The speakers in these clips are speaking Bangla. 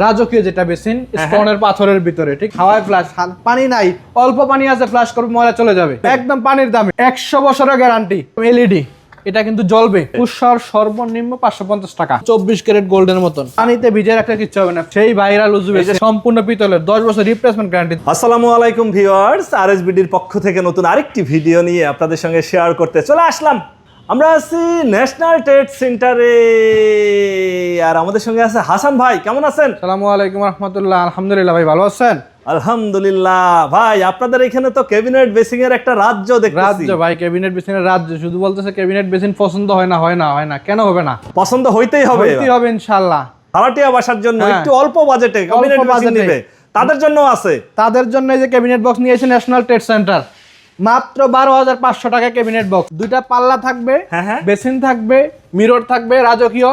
রাজকীয় যেটা বেসিন হ্যাঁ, স্টোনের পাথরের ভিতরে ঠিক? হাওয়ায় ফ্লাশ পানি নাই অল্প পানি আছে ফ্লাশ করবে ময়লা চলে যাবে। একদম পানির দামে। একশো বছরের গ্যারান্টি এলইডি এটা কিন্তু জ্বলবে। পুষ্কর সর্বনিম্ন পাঁচশো পঞ্চাশ টাকা। চব্বিশ ক্যারেট গোল্ডের মতন। পানিতে ভিজে রাখলে কিচ্ছু হবে না। সেই ভাইরাল উজুবে সম্পূর্ণ পিতলের দশ বছর রিপ্লেসমেন্ট গ্যারান্টি আসসালামু আলাইকুম ভিউয়ার্স আরএসবিডির পক্ষ থেকে নতুন আরেকটি ভিডিও নিয়ে আপনাদের সঙ্গে শেয়ার করতে চলে আসলাম। আমরা আছি ন্যাশনাল ট্রেড সেন্টারে আর আমাদের সঙ্গে আছে হাসান ভাই কেমন আছেন? সালামু আলাইকুম রহমতুল্লাহ আলহামদুলিল্লাহ ভাই ভালো আছেন? আলহামদুলিল্লাহ। ভাই আপনাদের এখানে তো ক্যাবিনেট বেসিং এর একটা রাজ্য দেখতেছি। রাজ্য ভাই ক্যাবিনেট বেসিনের রাজ্য শুধু বলতেছে ক্যাবিনেট বেসিন পছন্দ হয় না হয় না হয় না কেন হবে না? পছন্দ হইতেই হবে। হইতেই হবে ইনশাল্লাহ ভাড়াটিয়া বাসার জন্য হ্যাঁ। একটু অল্প বাজেটে ক্যাবিনেট বেসিং। নিবে। তাদের জন্য আছে। তাদের জন্য এই যে ক্যাবিনেট বক্স নিয়েছে ন্যাশনাল ট্রেড সেন্টার মাত্র বারো হাজার পাঁচশো টাকা ক্যাবিনেট বক্স দুইটা পাল্লা থাকবে হ্যাঁ, হ্যাঁ। বেসিন থাকবে মিরর থাকবে রাজকীয়।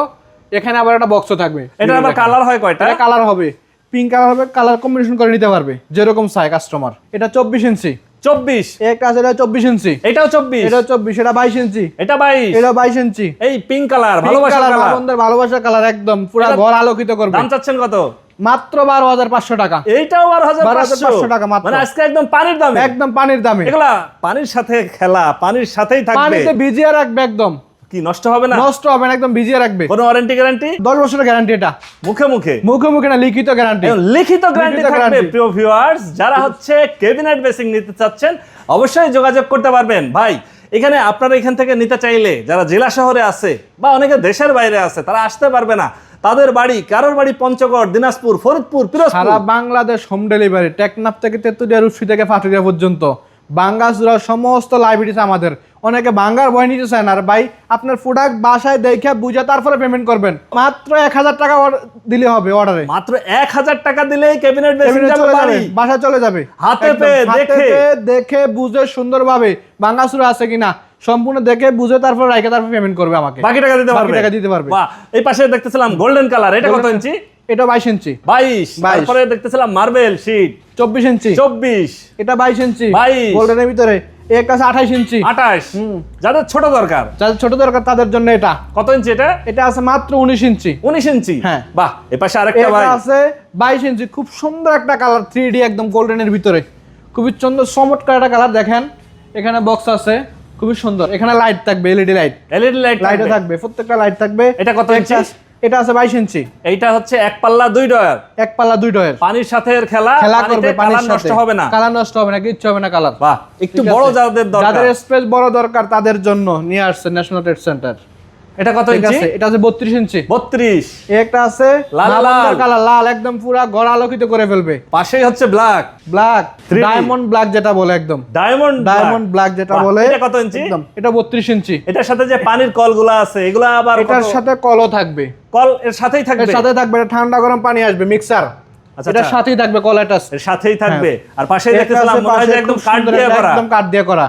এখানে আবার একটা বক্সও থাকবে। এটা আবার কালার হয় কয়টা? কালার হবে। পিঙ্ক কালার হবে কালার কম্বিনেশন করে নিতে পারবে যেরকম চাই কাস্টমার এটা চব্বিশ ইঞ্চি। চব্বিশ? একটা আছে এটা চব্বিশ ইঞ্চি। এটাও চব্বিশ? এটা চব্বিশ এটা বাইশ ইঞ্চি। এটা বাইশ? এটা বাইশ ইঞ্চি। এই পিঙ্ক কালার ভালোবাসা কালার বন্ধুদের কালার একদম পুরো ঘর আলোকিত করবে। দাম চাচ্ছেন কত? মাত্র বারো হাজার পাঁচশো টাকা। এইটাও বারো হাজার 12,500 টাকা মাত্র। মানে আজকে একদম পানির দামে। একদম পানির দামে। এগুলা পানির সাথে খেলা পানির সাথেই থাকবে। পানিতে ভিজিয়ে রাখবে একদম। কি নষ্ট হবে না? নষ্ট হবে না একদম ভিজিয়ে রাখবে। কোনো ওয়ারেন্টি গ্যারান্টি দশ বছরের গ্যারান্টি এটা। মুখে মুখে? মুখে মুখে না লিখিত গ্যারান্টি লিখিত গ্যারান্টি থাকবে প্রিয় ভিউয়ার্স যারা হচ্ছে কেবিনেট বেসিং নিতে চাচ্ছেন অবশ্যই যোগাযোগ করতে পারবেন। ভাই এখানে আপনারা এখান থেকে নিতে চাইলে যারা জেলা শহরে আছে বা অনেকে দেশের বাইরে আছে তারা আসতে পারবে না। তাদের বাড়ি কারোর বাড়ি পঞ্চগড় দিনাজপুর ফরিদপুর সারা বাংলাদেশ হোম ডেলিভারি টেকনাফ থেকে তেতুলিয়া রুশি থেকে ফাটুরিয়া পর্যন্ত। বাঙ্গাসুরা সমস্ত লাইব্রেরিস আমাদের। অনেকে বাঙ্গার বই নিতে চায় না। আর ভাই আপনার প্রোডাক্ট বাসায় দেখে বুঝে তারপরে পেমেন্ট করবেন। মাত্র এক হাজার টাকা দিলে হবে অর্ডারে মাত্র এক হাজার টাকা দিলেই ক্যাবিনেট চলে যাবে বাসায় চলে যাবে। হাতে পেয়ে দেখে। দেখে বুঝে সুন্দরভাবে বাঙ্গাসুরা আছে কিনা। সম্পূর্ণ দেখে বুঝে তারপর রাইকে তারপর পেমেন্ট করবে আমাকে। বাকি টাকা দিতে পারবে? টাকা দিতে পারবে। বাহ এই পাশে দেখতেছিলাম গোল্ডেন কালার এটা কত ইঞ্চি এটা বাইশ ইঞ্চি বাইশ। 22 তারপরে দেখতেছিলাম মার্বেল শীট চব্বিশ ইঞ্চি চব্বিশ। এটা বাইশ ইঞ্চি 22 গোল্ডেনের ভিতরে। একটা আছে আঠাইশ ইঞ্চি আঠাশ। যাদের ছোট দরকার। যাদের ছোট দরকার তাদের জন্য এটা। কত ইঞ্চি এটা? এটা আছে মাত্র উনিশ ইঞ্চি উনিশ ইঞ্চি হ্যাঁ। বাহ এ পাশে আরেকটা আছে বাইশ ইঞ্চি খুব সুন্দর একটা কালার থ্রি ডি একদম গোল্ডেনের ভিতরে। খুবই সুন্দর চমৎকার একটা কালার দেখেন। এখানে বক্স আছে। খুবই সুন্দর। এখানে লাইট থাকবে এলইডি লাইট এলইডি লাইট লাইটও থাকবে। প্রত্যেকটা লাইট থাকবে। এটা কত ইঞ্চি? আছে- এটা আছে বাইশ ইঞ্চি। এইটা হচ্ছে এক পাল্লা দুই ডয়ার। এক পাল্লা দুই ডয়ার। পানির সাথে এর খেলা খেলা করবে কালার নষ্ট হবে না। কালার নষ্ট হবে না কিচ্ছু হবে না কালার বাহ একটু বড় যাদের দরকার। যাদের স্পেস বড় দরকার তাদের জন্য নিয়ে আসছে ন্যাশনাল ট্রেড সেন্টার এটা কত ইঞ্চি? এটা আছে বত্রিশ ইঞ্চি। বত্রিশ। এই একটা আছে লাল লাল। কালার লাল। একদম পুরা গড় আলোকিত করে ফেলবে। পাশেই হচ্ছে ব্ল্যাক ব্ল্যাক ডায়মন্ড ব্ল্যাক যেটা বলে একদম। ডায়মন্ড ডায়মন্ড ব্ল্যাক যেটা বলে এটা কত ইঞ্চি? একদম এটা বত্রিশ ইঞ্চি। এটার সাথে যে পানির কলগুলো আছে এগুলা আবার এটার সাথে কলও থাকবে। কল এর সাথেই এর থাকবে? সাথে থাকবে এটা ঠান্ডা গরম পানি আসবে মিক্সার আচ্ছা, এটার আচ্ছা। সাথেই থাকবে কল এটা এর সাথেই থাকবে। আর পাশে একটা দেখতেছিলাম মনে হয় একদম সুন্দর দিয়ে করা। একদম কাঠ দিয়ে করা।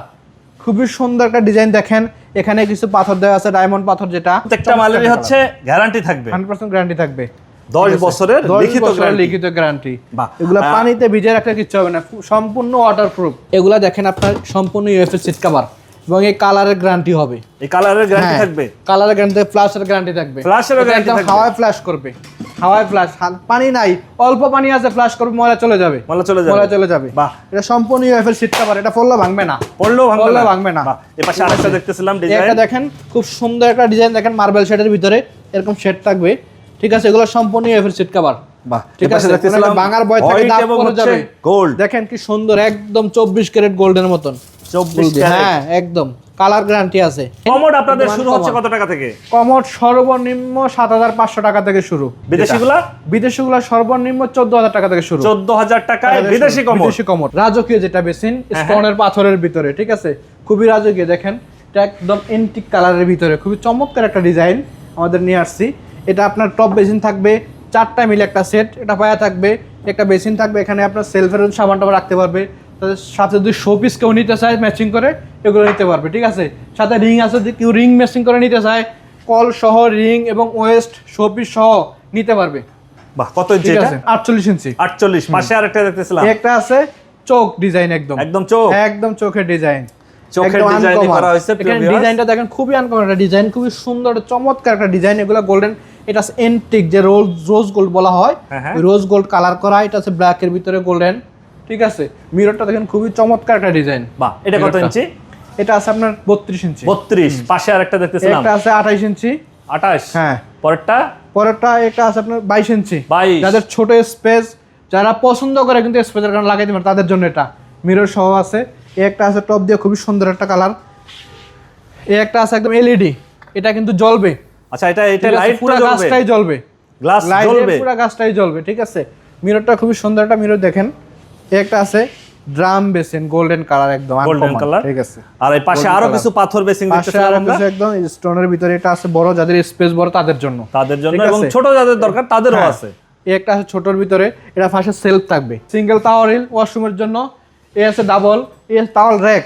খুবই সুন্দর একটা ডিজাইন দেখেন। এখানে কিছু পাথর দেওয়া আছে ডায়মন্ড পাথর যেটা। প্রত্যেকটা মালেরই হচ্ছে গ্যারান্টি থাকবে। হান্ড্রেড পার্সেন্ট গ্যারান্টি থাকবে। দশ বছরের লিখিত লিখিত গ্যারান্টি বাহ। এগুলা পানিতে ভিজে রাখলে কিছু হবে না। সম্পূর্ণ ওয়াটার প্রুফ এগুলা দেখেন আপনার সম্পূর্ণ ইউএফএস সিট কভার এবং এই কালারের গ্যারান্টি হবে। এই কালারের গ্যারান্টি থাকবে? কালারের গ্যারান্টি ফ্ল্যাশের গ্যারান্টি থাকবে। একদম থাকবে। হাওয়ায় ফ্ল্যাশ করবে। হাওয়ায় ফ্ল্যাশ পানি নাই অল্প পানি আছে ফ্ল্যাশ করবে ময়লা চলে যাবে। ময়লা চলে যাবে। ময়লা চলে যাবে। বাহ। এটা সম্পূর্ণ ইউএফএস সিট কভার এটা পড়লে ভাঙবে না। পড়লেও ভাঙবে ভাঙবে না। বাহ, এ পাশে আরেকটা দেখতেছিলাম এই একটা দেখেন খুব সুন্দর একটা ডিজাইন দেখেন মার্বেল শেডের ভিতরে এরকম শেড থাকবে। ঠিক আছে এগুলো সম্পূর্ণ ইউএফএস সিট কভার বাহ ঠিক আছে দেখতেছিলাম কোনো বয় থেকে দাগ পড়ে যাবে। গোল্ড দেখেন কি সুন্দর একদম চব্বিশ ক্যারেট গোল্ডের মতন। 24 ক্যারেট। হ্যাঁ একদম। কালার গ্যারান্টি আছে। কমোড আপনাদের শুরু হচ্ছে কত টাকা থেকে? কমোড সর্বনিম্ন সাত হাজার পাঁচশো টাকা থেকে শুরু। বিদেশিগুলা? বিদেশিগুলো সর্বনিম্ন চোদ্দ হাজার টাকা থেকে শুরু। চোদ্দ হাজার টাকায় বিদেশি কমোড? বিদেশি কমোড। রাজকীয় যেটা বেসিন হ্যাঁ। স্টোনের পাথরের ভিতরে ঠিক আছে? খুবই রাজকীয় দেখেন। এটা একদম এন্টিক কালারের ভিতরে। খুবই চমৎকার একটা ডিজাইন আমাদের নিয়ে আসছি। এটা আপনার টপ বেসিন থাকবে চারটা মিলে একটা সেট এটা পায়া থাকবে একটা বেসিন থাকবে। এখানে আপনার সেলফের সাবান টাবান রাখতে পারবে। সাথে যদি শো পিস কেউ নিতে চায় ম্যাচিং করে এগুলো নিতে পারবে ঠিক আছে? সাথে রিং আছে যদি কেউ রিং ম্যাচিং করে নিতে চায় কল সহ রিং এবং ওয়েস্ট শো পিস সহ নিতে পারবে। বাহ কত ইঞ্চি এটা? আছে? আটচল্লিশ ইঞ্চি আটচল্লিশ পাশে আরেকটা দেখতেছিলাম। একটা আছে চোখ ডিজাইন একদম। একদম চোখ? একদম চোখের ডিজাইন চোখের ডিজাইন করা হয়েছে ডিজাইনটা দেখেন খুবই আনকমন একটা ডিজাইন খুবই সুন্দর চমৎকার একটা ডিজাইন এগুলো গোল্ডেন এটা এন্টিক যে রোজ রোজ গোল্ড বলা হয়। রোজ গোল্ড কালার করা এটা আছে ব্ল্যাকের ভিতরে গোল্ডেন ঠিক আছে? মিররটা দেখেন খুবই চমৎকার একটা ডিজাইন বাহ এটা কত ইঞ্চি? এটা আছে আপনার বত্রিশ ইঞ্চি। বত্রিশ পাশে আর একটা দেখতেছিলাম। একটা আছে আঠাইশ ইঞ্চি। আঠাশ হ্যাঁ। পরেরটা? পরেরটা একটা আছে আপনার বাইশ ইঞ্চি। 22 যাদের ছোট স্পেস যারা পছন্দ করে কিন্তু স্পেসের কারণে লাগাইতে পারে তাদের জন্য এটা। মিরর সহ আছে। এই একটা আছে টপ দিয়ে খুবই সুন্দর একটা কালার এই একটা আছে একদম এলইডি এটা কিন্তু জ্বলবে। আচ্ছা এটা এটা লাইট পুরো গাছটাই জ্বলবে। গ্লাস জ্বলবে? পুরো গাছটাই জ্বলবে ঠিক আছে? মিররটা খুবই সুন্দর একটা মিরর দেখেন। একটা আছে ড্রাম বেসিন গোল্ডেন কালার একদম গোল্ডেন কালার ঠিক আছে। আর এই পাশে আরও কিছু পাথর বেসিন পাশে দেখতেছিলাম আমরা। একদম স্টোনের ভিতরে এটা আছে বড় যাদের স্পেস বড় তাদের জন্য। তাদের জন্য এবং ছোট যাদের দরকার তাদেরও হ্যাঁ। আছে। এই একটা আছে ছোটর ভিতরে এটা পাশে সেলফ থাকবে। সিঙ্গেল টাওয়ারিল ওয়াশরুমের জন্য। এ আছে ডাবল এ টাওয়াল র্যাক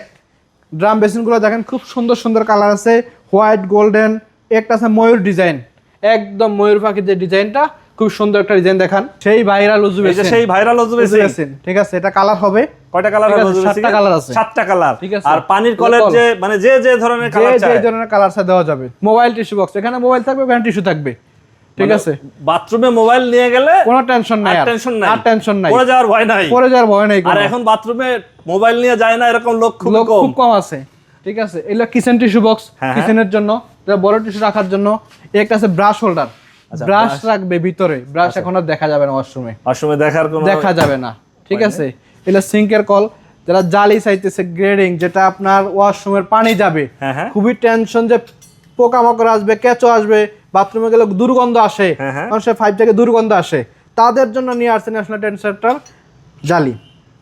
ড্রাম বেসিনগুলো দেখেন খুব সুন্দর সুন্দর কালার আছে। হোয়াইট গোল্ডেন একটা আছে ময়ূর ডিজাইন একদম ময়ূর পাখির যে ডিজাইনটা খুব সুন্দর একটা ডিজাইন দেখান। সেই ভাইরাল উজু এই যে বেসিন। সেই ভাইরাল ওজু উজু বেসিন। ঠিক আছে এটা কালার হবে। কয়টা কালার হবে সাতটা colour আছে। সাতটা কালার ঠিক আছে। আর পানির কলের যে মানে যে যে ধরনের যে কালার যে চাই ধরনের কালার চাই দেওয়া যাবে। মোবাইল টিস্যু বক্স এখানে মোবাইল থাকবে ওখানে টিস্যু থাকবে। ঠিক মানে আছে। বাথরুমে মোবাইল নিয়ে গেলে কোনো টেনশন নাই আর টেনশন নাই। আর টেনশন নাই। পড়ে যাওয়ার ভয় নাই। পরে যাওয়ার ভয় নাই আর এখন বাথরুমে মোবাইল নিয়ে যায় না এরকম লোক খুব কম। খুব কম আছে। ঠিক আছে এগুলো কিচেন টিস্যু বক্স হ্যাঁ, হ্যাঁ। কিচেনের জন্য এটা বড় টিস্যু রাখার জন্য। একটা আছে ব্রাশ হোল্ডার ব্রাশ রাখবে ভিতরে। ব্রাশ এখন আর দেখা যাবে না ওয়াশরুমে ওয়াশরুমে দেখার কোনো দেখা যাবে না ঠিক আছে? এগুলো সিঙ্কের কল যারা জালি চাইতেছে গ্রেডিং যেটা আপনার ওয়াশরুমের পানি যাবে হ্যাঁ হ্যাঁ। খুবই টেনশন যে পোকামাকড় আসবে কেঁচো আসবে বাথরুমে গেলে দুর্গন্ধ আসে হ্যাঁ। মানুষের ফাইভ থেকে দুর্গন্ধ আসে। তাদের জন্য নিয়ে আসছে ন্যাশনাল টেন জালি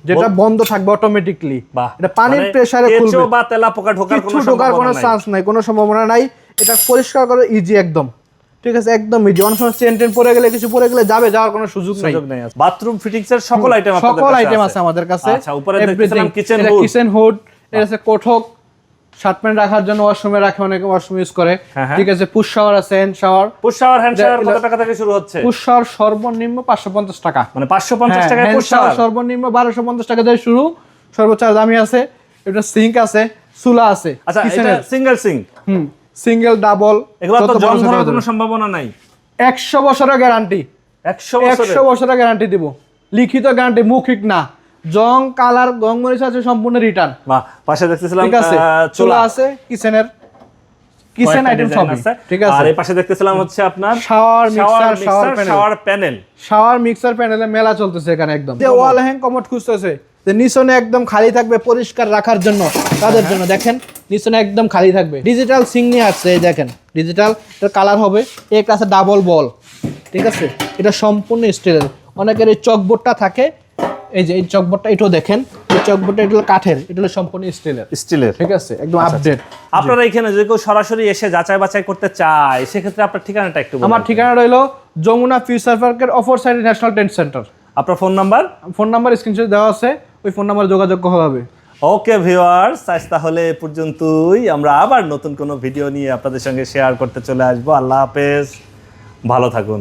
যেটা বন্ধ থাকবে অটোমেটিকলি এটা পানির মানে প্রেসারে কেঁচো খুলবে বা তেলা পোকা ঢোকার কোনো সম্ভাবনা। নাই। কোনো সম্ভাবনা নাই। এটা পরিষ্কার করে ইজি একদম। ঠিক আছে একদম অনেক সময় চেন টেন পরে গেলে কিছু পরে গেলে যাবে যাওয়ার কোনো সুযোগ নেই বাথরুম ফিটিংস এর সকল আইটেম সকল আইটেম আছে। আমাদের কাছে। আচ্ছা উপরে দেখতেছিলাম কিচেন হুড কিচেন হুড এটা আছে কোঠক শার্ট প্যান্ট রাখার জন্য ওয়াশরুমে রাখে অনেকে ওয়াশরুম ইউজ করে। হ্যাঁ, হ্যাঁ। ঠিক আছে পুশ শাওয়ার আছে hand shower push shower hand shower কত টাকা থেকে শুরু হচ্ছে? পুশ শাওয়ার সর্বনিম্ন পাঁচশো পঞ্চাশ টাকা। মানে 550 টাকায় হ্যাঁ, পুশ শাওয়ার সর্বনিম্ন বারোশো পঞ্চাশ টাকা দিয়ে শুরু। সর্বোচ্চ দামি আছে। এটা সিঙ্ক আছে চুলা আছে আচ্ছা এটা সিঙ্গেল সিঙ্ক হুম। সিঙ্গেল ডাবল এগুলো তো জং ধরার কোনো সম্ভাবনা নাই। একশো বছরের গ্যারান্টি 100 বছরে একশো বছরের গ্যারান্টি দিব। লিখিত গ্যারান্টি মৌখিক না। জং কালার গং মরিচ আছে সম্পূর্ণ রিটার্ন বাহ পাশে দেখতেছিলাম ঠিক আছে। চুলা। আছে কিচেনের কিচেন আইটেম সবই আছে। ঠিক আর আছে এই পাশে দেখতেছিলাম হচ্ছে আপনার shower mixer shower panel shower panel shower mixer প্যানেলে মেলা চলতেছে এখানে একদম। যে ওয়াল হ্যাং কমোড খুঁজতেছে। যে নিচনে একদম খালি থাকবে পরিষ্কার রাখার জন্য তাদের জন্য। দেখেন নিচনে একদম খালি থাকবে। ডিজিটাল সিং নিয়ে আসছে এই দেখেন ডিজিটাল এর কালার হবে এই একটা আছে ডাবল বল ঠিক আছে? এটা সম্পূর্ণ স্টিলের অনেকের এই চকবোর্ডটা থাকে এই যে এই চকবোর্ডটা এটাও দেখেন এই চকবোর্ডটা এটা হলো কাঠের এটা হলো সম্পূর্ণ স্টিলের স্টিলের ঠিক আছে? একদম আপডেট আপনারা এখানে যদি কেউ সরাসরি এসে যাচাই বাছাই করতে চায় সেক্ষেত্রে আপনার ঠিকানাটা একটু আমার ঠিকানা রইল যমুনা ফিউচার পার্কের অপর সাইডে ন্যাশনাল টেন্ট সেন্টার আপনার phone number phone number screenshot দেওয়া আছে। ওই ফোন নাম্বারে যোগাযোগ করা হবে। ওকে ভিউয়ার্স, আজ তাহলে এ পর্যন্তই। আমরা আবার নতুন কোনো ভিডিও নিয়ে আপনাদের সঙ্গে শেয়ার করতে চলে আসব। আল্লাহ হাফেজ। ভালো থাকুন।